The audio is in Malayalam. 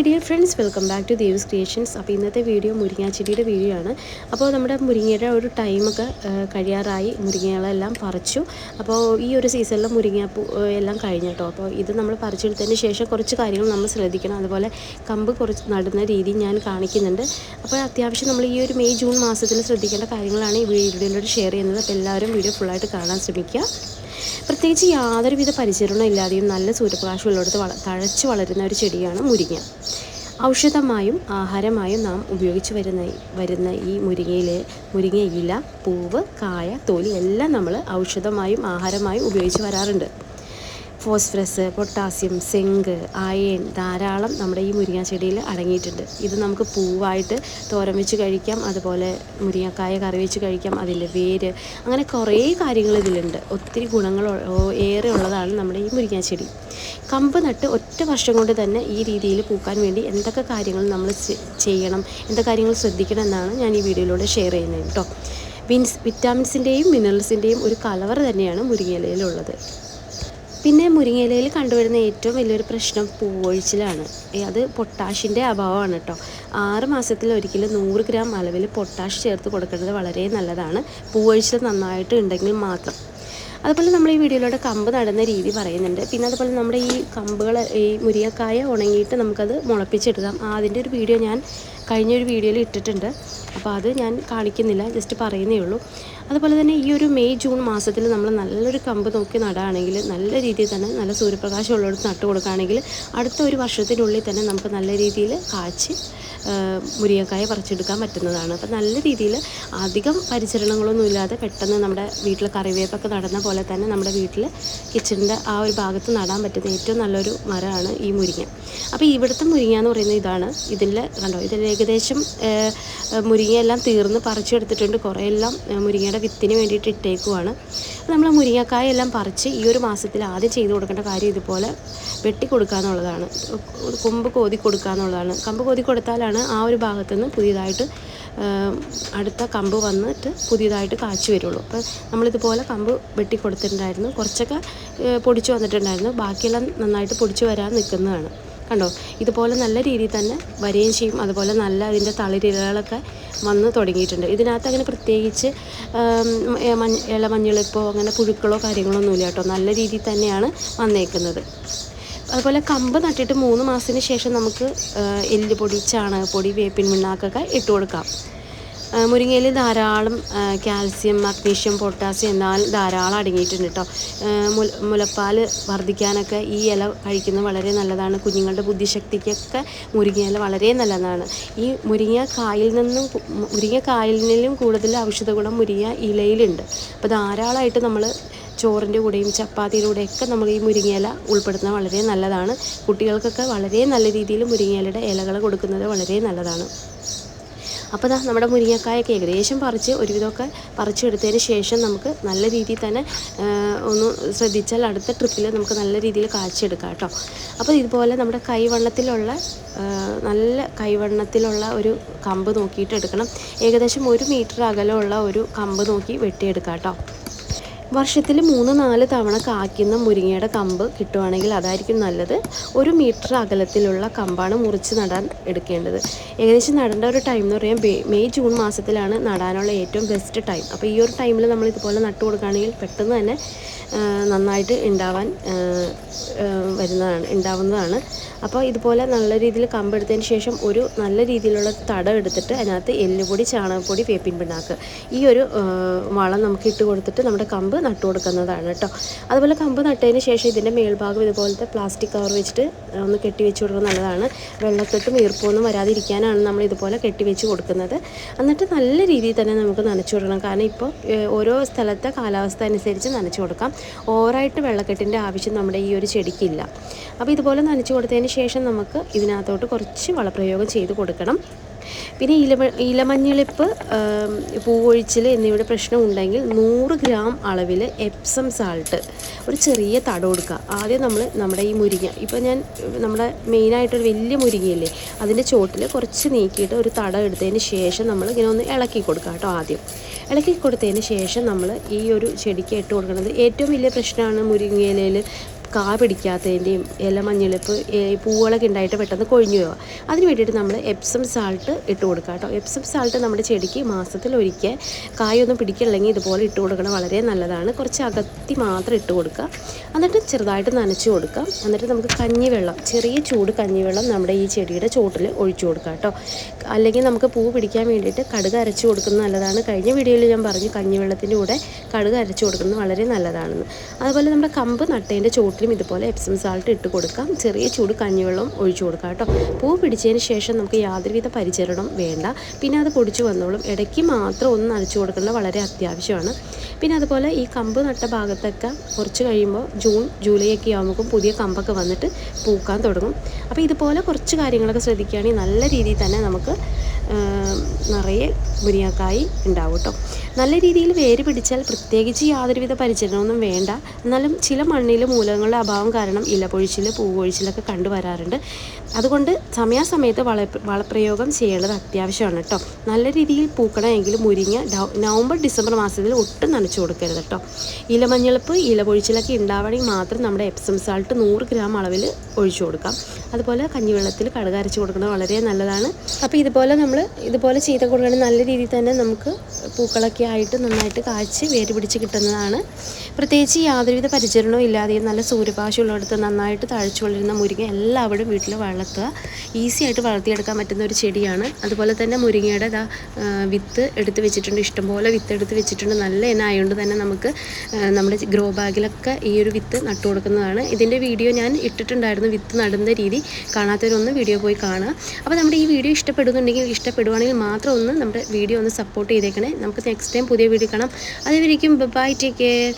Hi dear friends welcome back to Dev's creations അപ്പോൾ ഇന്നത്തെ വീഡിയോ മുരിങ്ങാച്ചെടിയുടെ വീഡിയോ ആണ്. അപ്പോൾ നമ്മുടെ മുരിങ്ങയുടെ ഒരു ടൈമൊക്കെ കഴിയാറായി. മുരിങ്ങകളെല്ലാം പറിച്ചു. അപ്പോൾ ഈ ഒരു സീസണിൽ മുരിങ്ങാപ്പൂ എല്ലാം കഴിഞ്ഞു കേട്ടോ. അപ്പോൾ ഇത് നമ്മൾ പറിച്ചെടുത്തതിന് ശേഷം കുറച്ച് കാര്യങ്ങൾ നമ്മൾ ശ്രദ്ധിക്കണം. അതുപോലെ കമ്പ് കുറച്ച് നടുന്ന രീതി ഞാൻ കാണിക്കുന്നുണ്ട്. അപ്പോൾ അത്യാവശ്യം നമ്മൾ ഈ ഒരു മെയ് ജൂൺ മാസത്തിൽ ശ്രദ്ധിക്കേണ്ട കാര്യങ്ങളാണ് ഈ വീഡിയോയിലൂടെ ഷെയർ ചെയ്യുന്നത്. അപ്പോൾ എല്ലാവരും വീഡിയോ ഫുള്ളായിട്ട് കാണാൻ ശ്രമിക്കുക. പ്രത്യേകിച്ച് യാതൊരുവിധ പരിചരണം ഇല്ലാതെയും നല്ല സൂര്യപ്രകാശം ഉള്ളിടത്ത് വള തഴച്ച് വളരുന്ന ഒരു ചെടിയാണ് മുരിങ്ങ. ഔഷധമായും ആഹാരമായും നാം ഉപയോഗിച്ച് വരുന്ന വരുന്ന ഈ മുരിങ്ങയിലെ മുരിങ്ങ ഇല പൂവ് കായ തോലി എല്ലാം നമ്മൾ ഔഷധമായും ആഹാരമായും ഉപയോഗിച്ച് വരാറുണ്ട്. ഫോസ്ഫറസ് പൊട്ടാസ്യം സെങ്ക് അയൺ ധാരാളം നമ്മുടെ ഈ മുരിങ്ങ ചെടിയിൽ അടങ്ങിയിട്ടുണ്ട്. ഇത് നമുക്ക് പൂവായിട്ട് തോരൻ വെച്ച് കഴിക്കാം അതുപോലെ മുരിങ്ങക്കായ കറി വെച്ച് കഴിക്കാം അതിന്റെ വേര് അങ്ങനെ കുറേ കാര്യങ്ങൾ ഇതിലുണ്ട്. ഒത്തിരി ഗുണങ്ങൾ ഏറെ ഉള്ളതാണ് നമ്മുടെ ഈ മുരിങ്ങ ചെടി കമ്പ് നട്ട് ഒറ്റ വർഷം കൊണ്ട് തന്നെ ഈ രീതിയിൽ പൂക്കാൻ വേണ്ടി എന്തൊക്കെ കാര്യങ്ങൾ നമ്മൾ ചെയ്യണം എന്തൊക്കെ കാര്യങ്ങൾ ശ്രദ്ധിക്കണം എന്നാണ് ഞാൻ ഈ വീഡിയോയിലൂടെ ഷെയർ ചെയ്യുന്നത് കേട്ടോ. വിൻസ് വിറ്റാമിൻസിന്റെയും മിനറൽസിന്റെയും ഒരു കലവറ തന്നെയാണ് മുരിങ്ങയിലയിലുള്ളത്. പിന്നെ മുരിങ്ങയിലയിൽ കണ്ടുവരുന്ന ഏറ്റവും വലിയൊരു പ്രശ്നം പൂവൊഴിച്ചിലാണ്. അത് പൊട്ടാഷിന്റെ അഭാവമാണ് കേട്ടോ. ആറ് മാസത്തിൽ ഒരിക്കലും നൂറ് ഗ്രാം അളവിൽ പൊട്ടാഷ് ചേർത്ത് കൊടുക്കേണ്ടത് വളരെ നല്ലതാണ്. പൂവൊഴിച്ചിൽ നന്നായിട്ട് ഉണ്ടെങ്കിൽ മാത്രം. അതുപോലെ നമ്മൾ ഈ വീഡിയോയിലൂടെ കമ്പ് നടുന്ന രീതി പറയുന്നുണ്ട്. പിന്നെ അതുപോലെ നമ്മുടെ ഈ കമ്പുകൾ ഈ മുരിങ്ങക്കായ ഉണങ്ങിയിട്ട് നമുക്കത് മുളപ്പിച്ചെടുക്കാം. അതിന്റെ ഒരു വീഡിയോ ഞാൻ കഴിഞ്ഞൊരു വീഡിയോയിൽ ഇട്ടിട്ടുണ്ട്. അപ്പോൾ അത് ഞാൻ കാണിക്കുന്നില്ല ജസ്റ്റ് പറയുന്നേ ഉള്ളൂ. അതുപോലെ തന്നെ ഈ ഒരു മെയ് ജൂൺ മാസത്തിൽ നമ്മൾ നല്ലൊരു കമ്പ് നോക്കി നടുകയാണെങ്കിൽ നല്ല രീതിയിൽ തന്നെ നല്ല സൂര്യപ്രകാശം ഉള്ളിടത്ത് നട്ടു കൊടുക്കുകയാണെങ്കിൽ അടുത്ത ഒരു വർഷത്തിനുള്ളിൽ തന്നെ നമുക്ക് നല്ല രീതിയിൽ കാച്ച് മുരിയക്കായ പറിച്ചെടുക്കാൻ പറ്റുന്നതാണ്. അപ്പോൾ നല്ല രീതിയിൽ അധികം പരിചരണങ്ങളൊന്നും ഇല്ലാതെ പെട്ടെന്ന് നമ്മുടെ വീട്ടിൽ കറിവേപ്പൊക്കെ നടന്ന പോലെ തന്നെ നമ്മുടെ വീട്ടിൽ കിച്ചണിന്റെ ആ ഒരു ഭാഗത്ത് നടാൻ പറ്റുന്ന ഏറ്റവും നല്ലൊരു മരമാണ് ഈ മുരിങ്ങ. അപ്പോൾ ഇവിടുത്തെ മുരിങ്ങ എന്ന് പറയുന്നത് ഇതാണ്. ഇതിൽ കണ്ടോ? ഇതിൽ ഏകദേശം മുരിങ്ങയെല്ലാം തീർന്ന് പറിച്ചെടുത്തിട്ടുണ്ട്. കുറേ എല്ലാം ആ, മുരിങ്ങയുടെ വിത്തിന് വേണ്ടിയിട്ട് ഇട്ടേക്കുവാണ്. നമ്മൾ മുരിങ്ങക്കായ എല്ലാം പറിച്ച് ഈ ഒരു മാസത്തിൽ ആദ്യം ചെയ്ത് കൊടുക്കേണ്ട കാര്യം ഇതുപോലെ വെട്ടി കൊടുക്കുക എന്നുള്ളതാണ് കൊമ്പ് കോതി കൊടുക്കുക എന്നുള്ളതാണ് കമ്പ് കോതി കൊടുത്താലാണ് ആ ഒരു ഭാഗത്തു നിന്ന് പുതിയതായിട്ട് അടുത്ത കമ്പ് വന്നിട്ട് പുതിയതായിട്ട് കാച്ചു വരുള്ളൂ. അപ്പോൾ നമ്മളിതുപോലെ കമ്പ് വെട്ടി കൊടുത്തിട്ടുണ്ടായിരുന്നു. കുറച്ചൊക്കെ പൊടിച്ച് വന്നിട്ടുണ്ടായിരുന്നു. ബാക്കിയെല്ലാം നന്നായിട്ട് പൊടിച്ച് വരാൻ നിൽക്കുന്നതാണ്. കണ്ടോ? ഇതുപോലെ നല്ല രീതിയിൽ തന്നെ വരികയും ചെയ്യും. അതുപോലെ നല്ല അതിന്റെ തളിരിലകളൊക്കെ വന്ന് തുടങ്ങിയിട്ടുണ്ട്. ഇതിനകത്ത് അങ്ങനെ പ്രത്യേകിച്ച് മഞ്ഞ ഇല മഞ്ഞളിപ്പോ അങ്ങനെ പുഴുക്കളോ കാര്യങ്ങളോ ഒന്നുമില്ല കേട്ടോ. നല്ല രീതിയിൽ തന്നെയാണ് വന്നേക്കുന്നത്. അതുപോലെ കമ്പ് നട്ടിട്ട് മൂന്ന് മാസത്തിന് ശേഷം നമുക്ക് എല്ല് എല്ലുപൊടി ചാണകപ്പൊടി വേപ്പിൻ പിണ്ണാക്കൊക്കെ ഇട്ട് കൊടുക്കാം. മുരിങ്ങയിൽ ധാരാളം കാൽസ്യം മഗ്നീഷ്യം പൊട്ടാസ്യം എന്നാൽ ധാരാളം അടങ്ങിയിട്ടുണ്ട് കേട്ടോ മുല മുലപ്പാൽ വർദ്ധിക്കാനൊക്കെ ഈ ഇല കഴിക്കുന്നത് വളരെ നല്ലതാണ്. കുഞ്ഞുങ്ങളുടെ ബുദ്ധിശക്തിക്കൊക്കെ മുരിങ്ങയില വളരെ നല്ലതാണ്. ഈ മുരിങ്ങ കായിൽ നിന്നും മുരിങ്ങ കായലിലും കൂടുതൽ ഔഷധ ഗുണം മുരിങ്ങ ഇലയിലുണ്ട്. അപ്പോൾ ധാരാളമായിട്ട് നമ്മൾ ചോറിന്റെ കൂടെയും ചപ്പാത്തിയുടെ കൂടെയൊക്കെ നമ്മൾ ഈ മുരിങ്ങയില ഉൾപ്പെടുത്തുന്നത് വളരെ നല്ലതാണ്. കുട്ടികൾക്കൊക്കെ വളരെ നല്ല രീതിയിൽ മുരിങ്ങയിലയുടെ ഇലകൾ കൊടുക്കുന്നത് വളരെ നല്ലതാണ്. അപ്പോൾ ദാ നമ്മുടെ മുരിങ്ങക്കായൊക്കെ ഏകദേശം പറിച്ച് ഒരുവിധമൊക്കെ പറിച്ചെടുത്തതിന് ശേഷം നമുക്ക് നല്ല രീതിയിൽ തന്നെ ഒന്ന് ശ്രദ്ധിച്ചാൽ അടുത്ത ട്രിപ്പിൽ നമുക്ക് നല്ല രീതിയിൽ കാച്ചെടുക്കാം കേട്ടോ. അപ്പോൾ ഇതുപോലെ നമ്മുടെ കൈവണ്ണത്തിലുള്ള നല്ല കൈവണ്ണത്തിലുള്ള ഒരു കമ്പ് നോക്കിയിട്ട് എടുക്കണം. ഏകദേശം ഒരു മീറ്റർ അകലമുള്ള ഒരു കമ്പ് നോക്കി വെട്ടിയെടുക്കാം കേട്ടോ. വർഷത്തിൽ മൂന്ന് നാല് തവണ കായ്ക്കുന്ന മുരിങ്ങയുടെ കമ്പ് കിട്ടുവാണെങ്കിൽ അതായിരിക്കും നല്ലത്. ഒരു മീറ്റർ അകലത്തിലുള്ള കമ്പാണ് മുറിച്ച് നടാൻ എടുക്കേണ്ടത്. ഏകദേശം നടേണ്ട ഒരു ടൈം എന്ന് പറയാൻ മെയ് ജൂൺ മാസത്തിലാണ് നടാനുള്ള ഏറ്റവും ബെസ്റ്റ് ടൈം അപ്പോൾ ഈ ഒരു ടൈമിൽ നമ്മൾ ഇതുപോലെ നട്ടു കൊടുക്കുകയാണെങ്കിൽ പെട്ടെന്ന് തന്നെ നന്നായിട്ട് ഉണ്ടാവാൻ വരുന്നതാണ് ഉണ്ടാവുന്നതാണ് അപ്പോൾ ഇതുപോലെ നല്ല രീതിയിൽ കമ്പെടുത്തതിന് ശേഷം ഒരു നല്ല രീതിയിലുള്ള തടം എടുത്തിട്ട് അതിനകത്ത് എല്ലുപൊടി ചാണകപ്പൊടി വേപ്പിൻ പിണ്ണാക്ക് ഈ ഒരു വളം നമുക്ക് ഇട്ട് കൊടുത്തിട്ട് നമ്മുടെ കമ്പ് നട്ടു കൊടുക്കുന്നതാണ് കേട്ടോ. അതുപോലെ കമ്പ് നട്ടതിന് ശേഷം ഇതിന്റെ മേൽഭാഗം ഇതുപോലത്തെ പ്ലാസ്റ്റിക് കവർ വെച്ചിട്ട് ഒന്ന് കെട്ടി വെച്ച് നല്ലതാണ്. വെള്ളക്കെട്ടും ഈർപ്പമൊന്നും വരാതിരിക്കാനാണ് നമ്മൾ ഇതുപോലെ കെട്ടി വെച്ച് കൊടുക്കുന്നത്. എന്നിട്ട് നല്ല രീതിയിൽ തന്നെ നമുക്ക് നനച്ചു കൊടുക്കണം. കാരണം ഇപ്പോൾ ഓരോ സ്ഥലത്തെ കാലാവസ്ഥ അനുസരിച്ച് നനച്ചു കൊടുക്കാം. ഓവറായിട്ട് വെള്ളക്കെട്ടിന്റെ ആവശ്യം നമ്മുടെ ഈ ഒരു ചെടിക്കില്ല. അപ്പോൾ ഇതുപോലെ നനച്ചു കൊടുത്തതിന് ശേഷം നമുക്ക് ഇതിനകത്തോട്ട് കുറച്ച് വളപ്രയോഗം ചെയ്ത് കൊടുക്കണം. പിന്നെ ഇലമ ഇലമഞ്ഞളിപ്പ് പൂവൊഴിച്ചിൽ എന്നിവയുടെ പ്രശ്നം ഉണ്ടെങ്കിൽ നൂറ് ഗ്രാം അളവിൽ എപ്സം സാൾട്ട് ഒരു ചെറിയ തടം കൊടുക്കുക ആദ്യം നമ്മൾ നമ്മുടെ ഈ മുരിങ്ങ ഇപ്പോൾ ഞാൻ നമ്മുടെ മെയിനായിട്ടൊരു വലിയ മുരിങ്ങയില്ലേ അതിന്റെ ചോട്ടിൽ കുറച്ച് നീക്കിയിട്ട് ഒരു തടം എടുത്തതിന് ശേഷം നമ്മൾ ഇങ്ങനെ ഒന്ന് ഇളക്കി കൊടുക്കുക കേട്ടോ ആദ്യം. ഇളക്കി കൊടുത്തതിന് ശേഷം നമ്മൾ ഈ ഒരു ചെടിക്ക് ഇട്ട് കൊടുക്കുന്നത് ഏറ്റവും വലിയ പ്രശ്നമാണ് മുരിങ്ങയിലയിൽ കാ പിടിക്കാത്തതിന്റെയും ഇല മഞ്ഞളിപ്പ് പൂവുകളൊക്കെ ഉണ്ടായിട്ട് പെട്ടെന്ന് കൊഴിഞ്ഞു പോവുക. അതിന് വേണ്ടിയിട്ട് നമ്മൾ എപ്സം സാൾട്ട് ഇട്ട് കൊടുക്കുക കേട്ടോ. എപ്സം സാൾട്ട് നമ്മുടെ ചെടിക്ക് മാസത്തിൽ ഒരിക്കൽ കായൊന്നും പിടിക്കില്ലെങ്കിൽ ഇതുപോലെ ഇട്ട് കൊടുക്കണം വളരെ നല്ലതാണ്. കുറച്ച് അകത്തി മാത്രം ഇട്ട് കൊടുക്കുക. എന്നിട്ട് ചെറുതായിട്ട് നനച്ച് കൊടുക്കുക. എന്നിട്ട് നമുക്ക് കഞ്ഞിവെള്ളം ചെറിയ ചൂട് കഞ്ഞിവെള്ളം നമ്മുടെ ഈ ചെടിയുടെ ചോട്ടിൽ ഒഴിച്ചു കൊടുക്കുക കേട്ടോ. അല്ലെങ്കിൽ നമുക്ക് പൂ പിടിക്കാൻ വേണ്ടിയിട്ട് കടുക് അരച്ച് കൊടുക്കുന്നത് നല്ലതാണ്. കഴിഞ്ഞ വീഡിയോയിൽ ഞാൻ പറഞ്ഞു കഞ്ഞിവെള്ളത്തിന്റെ കൂടെ കടുക് അരച്ച് കൊടുക്കുന്നത് വളരെ നല്ലതാണെന്ന്. അതുപോലെ നമ്മുടെ കമ്പ് നട്ടേന്റെ ചോട്ടിലും ഇതുപോലെ എപ്സം സാൾട്ട് ഇട്ട് കൊടുക്കാം. ചെറിയ ചൂട് കഞ്ഞിവെള്ളം ഒഴിച്ചു കൊടുക്കാം കേട്ടോ. പൂ പിടിച്ചതിന് ശേഷം നമുക്ക് യാതൊരുവിധ പരിചരണം വേണ്ട. പിന്നെ അത് പൊടിച്ചു വന്നോളും. ഇടയ്ക്ക് മാത്രം ഒന്ന് നനച്ചു കൊടുക്കേണ്ടത് വളരെ അത്യാവശ്യമാണ്. പിന്നെ അതുപോലെ ഈ കമ്പ് നട്ട ഭാഗത്തൊക്കെ കുറച്ച് കഴിയുമ്പോൾ ജൂൺ ജൂലൈ ഒക്കെ ആകുമ്പോൾ പുതിയ കമ്പൊക്കെ വന്നിട്ട് പൂക്കാൻ തുടങ്ങും. അപ്പോൾ ഇതുപോലെ കുറച്ച് കാര്യങ്ങളൊക്കെ ശ്രദ്ധിക്കുകയാണെങ്കിൽ നല്ല രീതിയിൽ തന്നെ നമുക്ക് നിറയെ മുരിങ്ങക്കായി ഉണ്ടാവും കേട്ടോ. നല്ല രീതിയിൽ വേര് പിടിച്ചാൽ പ്രത്യേകിച്ച് യാതൊരുവിധ പരിചരണമൊന്നും വേണ്ട. എന്നാലും ചില മണ്ണിൽ മൂലകങ്ങളുടെ അഭാവം കാരണം ഇലപൊഴിച്ചിൽ പൂവൊഴിച്ചിലൊക്കെ കണ്ടുവരാറുണ്ട് അതുകൊണ്ട് സമയാസമയത്ത് വള വളപ്രയോഗം ചെയ്യേണ്ടത് അത്യാവശ്യമാണ് കേട്ടോ നല്ല രീതിയിൽ പൂക്കണമെങ്കിൽ മുരിങ്ങ നവംബർ ഡിസംബർ മാസത്തിൽ ഒട്ടും നനച്ചു കൊടുക്കരുത് കേട്ടോ ഇലമഞ്ഞളിപ്പ് ഇലപൊഴിച്ചിലൊക്കെ ഉണ്ടാവണമെങ്കിൽ മാത്രം നമ്മുടെ എപ്സം സാൾട്ട് നൂറ് ഗ്രാം അളവിൽ ഒഴിച്ചു കൊടുക്കാം. അതുപോലെ കഞ്ഞിവെള്ളത്തിൽ കടുക് അരച്ച് കൊടുക്കുന്നത് വളരെ നല്ലതാണ്. അപ്പോൾ ഇതുപോലെ നമ്മൾ ഇതുപോലെ ചെയ്ത് കൊടുക്കുകയാണെങ്കിൽ നല്ല രീതിയിൽ തന്നെ നമുക്ക് പൂക്കളൊക്കെ ആയിട്ട് നന്നായിട്ട് കാച്ച് വേര് പിടിച്ച് കിട്ടുന്നതാണ്. പ്രത്യേകിച്ച് യാതൊരുവിധ പരിചരണവും ഇല്ലാതെയും നല്ല സൂര്യപ്രകാശമുള്ളിടത്ത് നന്നായിട്ട് തഴച്ചു വളരുന്ന മുരിങ്ങ എല്ലാവരും വീട്ടിൽ വളർത്തുക. ഈസി ആയിട്ട് വളർത്തിയെടുക്കാൻ പറ്റുന്ന ഒരു ചെടിയാണ്. അതുപോലെ തന്നെ മുരിങ്ങയുടെ വിത്ത് എടുത്ത് വെച്ചിട്ടുണ്ട്. ഇഷ്ടംപോലെ വിത്ത് എടുത്ത് വെച്ചിട്ടുണ്ട്. നല്ല ഇനം ആയതുകൊണ്ട് തന്നെ നമുക്ക് നമ്മുടെ ഗ്രോ ബാഗിലൊക്കെ ഈ ഒരു വിത്ത് നട്ടു കൊടുക്കുന്നതാണ്. ഇതിന്റെ വീഡിയോ ഞാൻ ഇട്ടിട്ടുണ്ടായിരുന്നു. വിത്ത് നടുന്ന രീതി. കാണാത്തവരൊന്ന് വീഡിയോ പോയി കാണുക. അപ്പോൾ നമ്മുടെ ഈ വീഡിയോ ഇഷ്ടപ്പെടുന്നുണ്ടെങ്കിൽ ഇഷ്ടപ്പെടുവാണെങ്കിൽ മാത്രം ഒന്ന് നമ്മുടെ വീഡിയോ ഒന്ന് സപ്പോർട്ട് ചെയ്തേക്കണേ. നമുക്ക് നെക്സ്റ്റ് ടൈം പുതിയ വീഡിയോ കാണാം. അതേവരിക്കും ബൈ ടേക്ക് കെയർ